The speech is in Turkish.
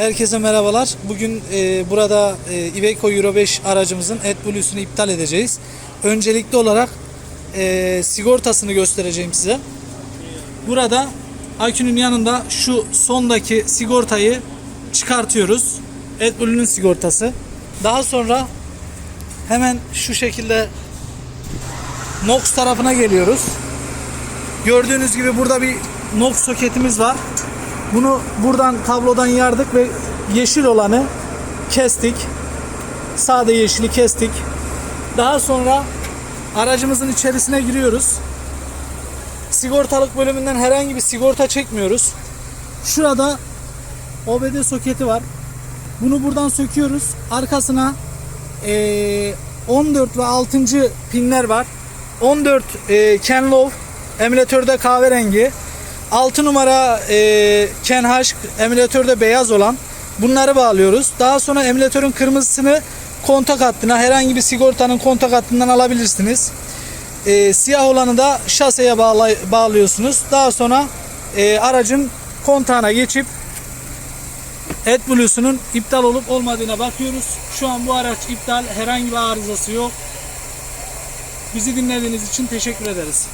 Herkese merhabalar. Bugün e, burada e, Iveco Euro 5 aracımızın AdBlue'sunu iptal edeceğiz. Öncelikli olarak e, sigortasını göstereceğim size. Burada akünün yanında şu sondaki sigortayı çıkartıyoruz. AdBlue'nun sigortası. Daha sonra hemen şu şekilde NOx tarafına geliyoruz. Gördüğünüz gibi burada bir NOx soketimiz var. Bunu buradan kablodan yardık ve yeşil olanı kestik. Sade yeşili kestik. Daha sonra aracımızın içerisine giriyoruz. Sigortalık bölümünden herhangi bir sigorta çekmiyoruz. Şurada OBD soketi var. Bunu buradan söküyoruz. Arkasına eee, 14 ve 6. pinler var. 14 eee Ken Love emülatörde kahverengi. 6 numara eee Ken H emülatörde beyaz olan. Bunları bağlıyoruz. Daha sonra emülatörün kırmızısını kontak hattına herhangi bir sigortanın kontak hattından alabilirsiniz. Eee, siyah olanı da şaseye bağlay- bağlıyorsunuz. Daha sonra eee, aracın kontağına geçip AdBlue'sunun iptal olup olmadığına bakıyoruz. Şu an bu araç iptal. Herhangi bir arızası yok. Bizi dinlediğiniz için teşekkür ederiz.